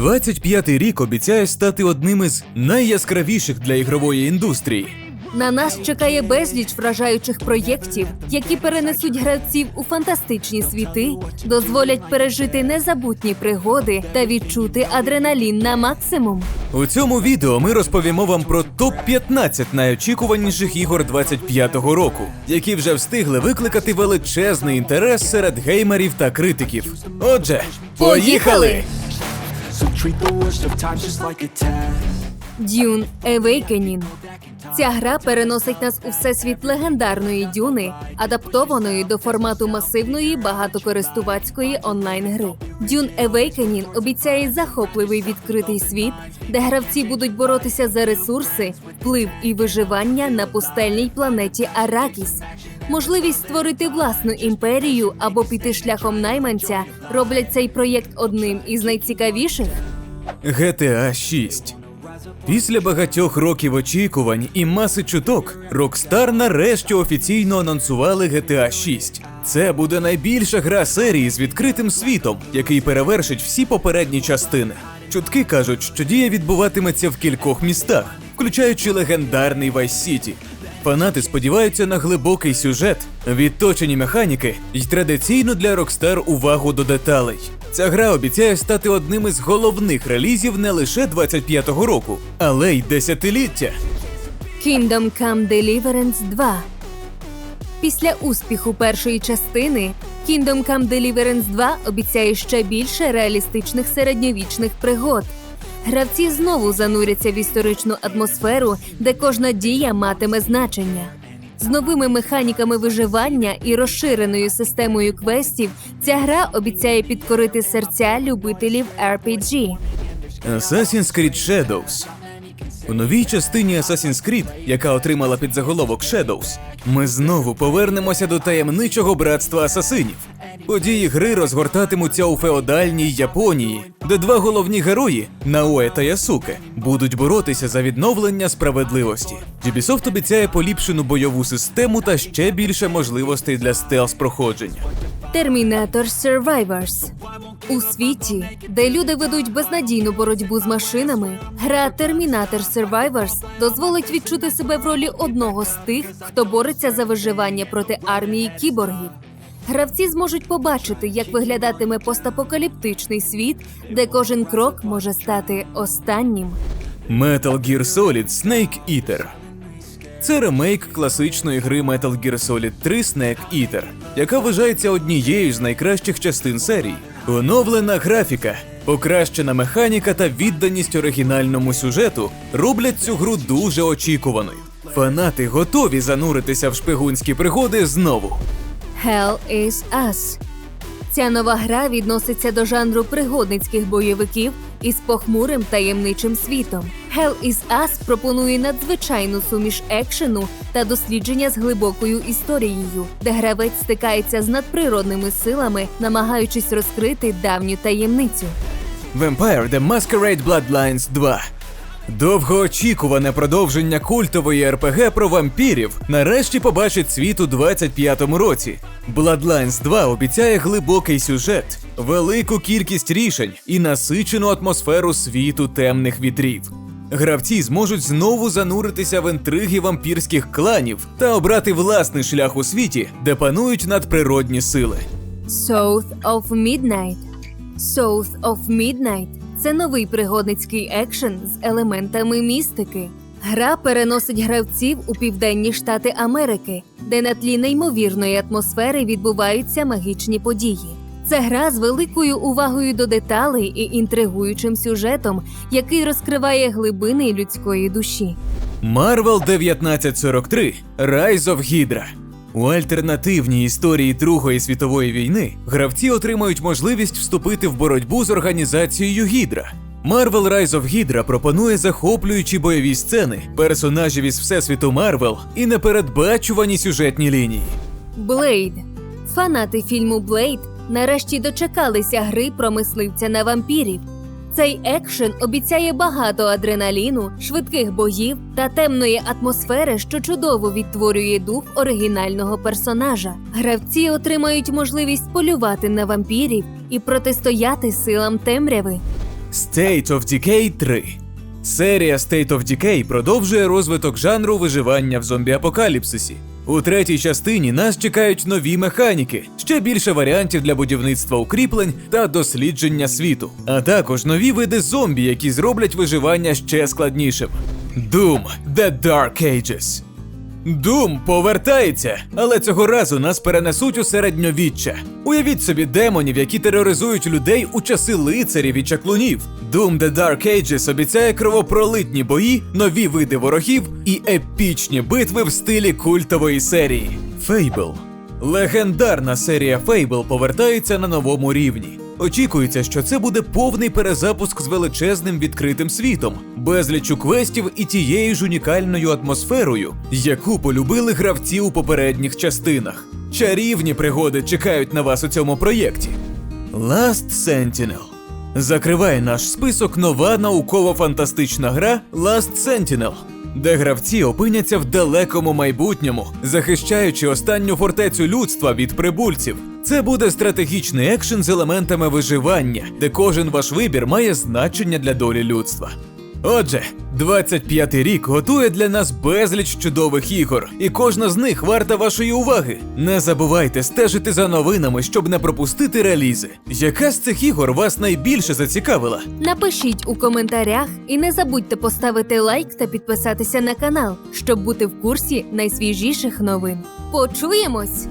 25-й рік обіцяє стати одним із найяскравіших для ігрової індустрії. На нас чекає безліч вражаючих проєктів, які перенесуть гравців у фантастичні світи, дозволять пережити незабутні пригоди та відчути адреналін на максимум. У цьому відео ми розповімо вам про топ-15 найочікуваніших ігор 25-го року, які вже встигли викликати величезний інтерес серед геймерів та критиків. Отже, поїхали! Dune Awakening. Ця гра переносить нас у всесвіт легендарної дюни, адаптованої до формату масивної багатокористувацької онлайн-гри. Dune Awakening обіцяє захопливий відкритий світ, де гравці будуть боротися за ресурси, вплив і виживання на пустельній планеті Аракіс. Можливість створити власну імперію або піти шляхом найманця роблять цей проєкт одним із найцікавіших. GTA 6 Після багатьох років очікувань і маси чуток, Rockstar нарешті офіційно анонсували GTA 6. Це буде найбільша гра серії з відкритим світом, який перевершить всі попередні частини. Чутки кажуть, що дія відбуватиметься в кількох містах, включаючи легендарний Vice City. Фанати сподіваються на глибокий сюжет, відточені механіки і традиційну для Rockstar увагу до деталей. Ця гра обіцяє стати одним із головних релізів не лише 25-го року, але й десятиліття. Kingdom Come Deliverance 2 Після успіху першої частини Kingdom Come Deliverance 2 обіцяє ще більше реалістичних середньовічних пригод. Гравці знову зануряться в історичну атмосферу, де кожна дія матиме значення. З новими механіками виживання і розширеною системою квестів ця гра обіцяє підкорити серця любителів RPG. Assassin's Creed Shadows у новій частині Assassin's Creed, яка отримала підзаголовок Shadows, ми знову повернемося до таємничого братства асасинів. Події гри розгортатимуться у феодальній Японії, де два головні герої Наоe та Ясуке будуть боротися за відновлення справедливості. Ubisoft обіцяє поліпшену бойову систему та ще більше можливостей для стелс проходження. Terminator Survivors. У світі, де люди ведуть безнадійну боротьбу з машинами, гра Terminator Survivors дозволить відчути себе в ролі одного з тих, хто бореться за виживання проти армії кіборгів. Гравці зможуть побачити, як виглядатиме постапокаліптичний світ, де кожен крок може стати останнім. Metal Gear Solid Snake Eater. Це ремейк класичної гри Metal Gear Solid 3 Snake Eater, яка вважається однією з найкращих частин серії. Оновлена графіка, покращена механіка та відданість оригінальному сюжету роблять цю гру дуже очікуваною. Фанати готові зануритися в шпигунські пригоди знову. Hell is Us. Ця нова гра відноситься до жанру пригодницьких бойовиків із похмурим таємничим світом. Hell is Us пропонує надзвичайну суміш екшену та дослідження з глибокою історією, де гравець стикається з надприродними силами, намагаючись розкрити давню таємницю. Vampire The Masquerade Bloodlines 2. Довгоочікуване продовження культової РПГ про вампірів нарешті побачить світ у 25-му році. Bloodlines 2 обіцяє глибокий сюжет, велику кількість рішень і насичену атмосферу світу темних вітрів. Гравці зможуть знову зануритися в інтриги вампірських кланів та обрати власний шлях у світі, де панують надприродні сили. South of Midnight. South of Midnight – це новий пригодницький екшен з елементами містики. Гра переносить гравців у південні штати Америки, де на тлі неймовірної атмосфери відбуваються магічні події. Це гра з великою увагою до деталей і інтригуючим сюжетом, який розкриває глибини людської душі. Marvel 1943 Rise of Hydra. У альтернативній історії Другої світової війни гравці отримають можливість вступити в боротьбу з організацією Гідра. Marvel Rise of Hydra пропонує захоплюючі бойові сцени, персонажів із всесвіту Марвел і непередбачувані сюжетні лінії. Блейд. Фанати фільму Блейд нарешті дочекалися гри про мисливця на вампірів. Цей екшен обіцяє багато адреналіну, швидких боїв та темної атмосфери, що чудово відтворює дух оригінального персонажа. Гравці отримають можливість полювати на вампірів і протистояти силам темряви. State of Decay 3. Серія State of Decay продовжує розвиток жанру виживання в зомбі-апокаліпсисі. У третій частині нас чекають нові механіки, ще більше варіантів для будівництва укріплень та дослідження світу, а також нові види зомбі, які зроблять виживання ще складнішим. Doom The Dark Ages. Дум повертається, але цього разу нас перенесуть у середньовіччя. Уявіть собі демонів, які тероризують людей у часи лицарів і чаклунів. Doom The Dark Ages обіцяє кровопролитні бої, нові види ворогів і епічні битви в стилі культової серії. Fable. Легендарна серія Fable повертається на новому рівні. Очікується, що це буде повний перезапуск з величезним відкритим світом, безлічу квестів і тією ж унікальною атмосферою, яку полюбили гравці у попередніх частинах. Чарівні пригоди чекають на вас у цьому проєкті. Last Sentinel. Закриває наш список нова науково-фантастична гра Last Sentinel, де гравці опиняться в далекому майбутньому, захищаючи останню фортецю людства від прибульців. Це буде стратегічний екшен з елементами виживання, де кожен ваш вибір має значення для долі людства. Отже, 25-й рік готує для нас безліч чудових ігор, і кожна з них варта вашої уваги. Не забувайте стежити за новинами, щоб не пропустити релізи. Яка з цих ігор вас найбільше зацікавила? Напишіть у коментарях і не забудьте поставити лайк та підписатися на канал, щоб бути в курсі найсвіжіших новин. Почуємось!